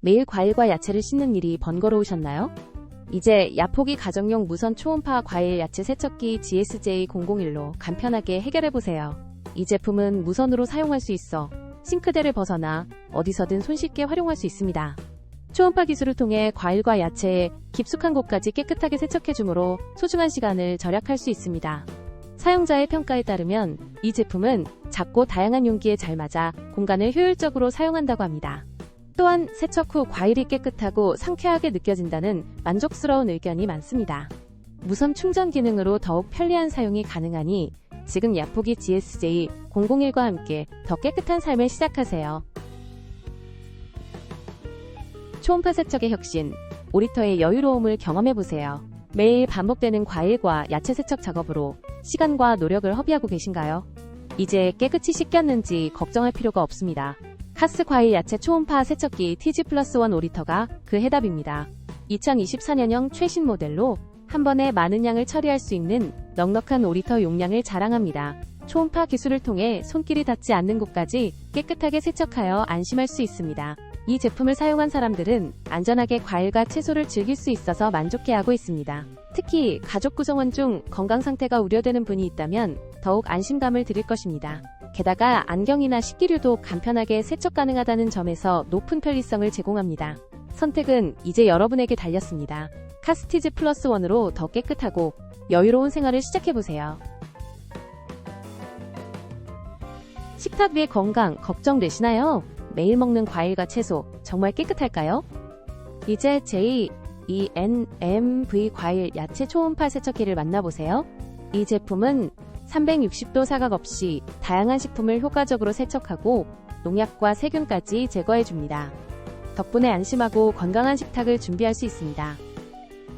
매일 과일과 야채를 씻는 일이 번거로우셨나요? 이제 야포기 가정용 무선 초음파 과일 야채 세척기 GSJ001로 간편하게 해결해보세요. 이 제품은 무선으로 사용할 수 있어 싱크대를 벗어나 어디서든 손쉽게 활용할 수 있습니다. 초음파 기술을 통해 과일과 야채의 깊숙한 곳까지 깨끗하게 세척해주므로 소중한 시간을 절약할 수 있습니다. 사용자의 평가에 따르면 이 제품은 작고 다양한 용기에 잘 맞아 공간을 효율적으로 사용한다고 합니다. 또한 세척 후 과일이 깨끗하고 상쾌하게 느껴진다는 만족스러운 의견이 많습니다. 무선 충전 기능으로 더욱 편리한 사용이 가능하니 지금 야포기 GSJ 001과 함께 더 깨끗한 삶을 시작하세요. 초음파 세척의 혁신, 오리터의 여유로움을 경험해보세요. 매일 반복되는 과일과 야채 세척 작업으로 시간과 노력을 허비하고 계신가요? 이제 깨끗이 씻겼는지 걱정할 필요가 없습니다. 카스 과일 야채 초음파 세척기 TG 플러스 원 오리터가 그 해답입니다. 2024년형 최신 모델로 한 번에 많은 양을 처리할 수 있는 넉넉한 오리터 용량을 자랑합니다. 초음파 기술을 통해 손길이 닿지 않는 곳까지 깨끗하게 세척하여 안심할 수 있습니다. 이 제품을 사용한 사람들은 안전하게 과일과 채소를 즐길 수 있어서 만족해하고 있습니다. 특히 가족 구성원 중 건강 상태가 우려되는 분이 있다면 더욱 안심감을 드릴 것입니다. 게다가 안경이나 식기류도 간편하게 세척 가능하다는 점에서 높은 편리성을 제공합니다. 선택은 이제 여러분에게 달렸습니다. 카스티즈 플러스 원으로 더 깨끗하고 여유로운 생활을 시작해보세요. 식탁 위의 건강 걱정되시나요? 매일 먹는 과일과 채소 정말 깨끗할까요? 이제 J, E, N, M, V 과일 야채 초음파 세척기를 만나보세요. 이 제품은 360도 사각 없이 다양한 식품을 효과적으로 세척하고 농약과 세균까지 제거해줍니다. 덕분에 안심하고 건강한 식탁을 준비할 수 있습니다.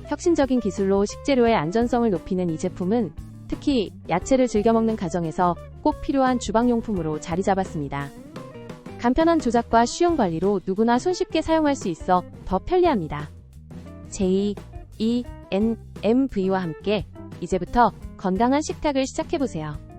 혁신적인 기술로 식재료의 안전성을 높이는 이 제품은 특히 야채를 즐겨 먹는 가정에서 꼭 필요한 주방용품으로 자리 잡았습니다. 간편한 조작과 쉬운 관리로 누구나 손쉽게 사용할 수 있어 더 편리합니다. J, E, N, M, V와 함께 이제부터 건강한 식탁을 시작해보세요.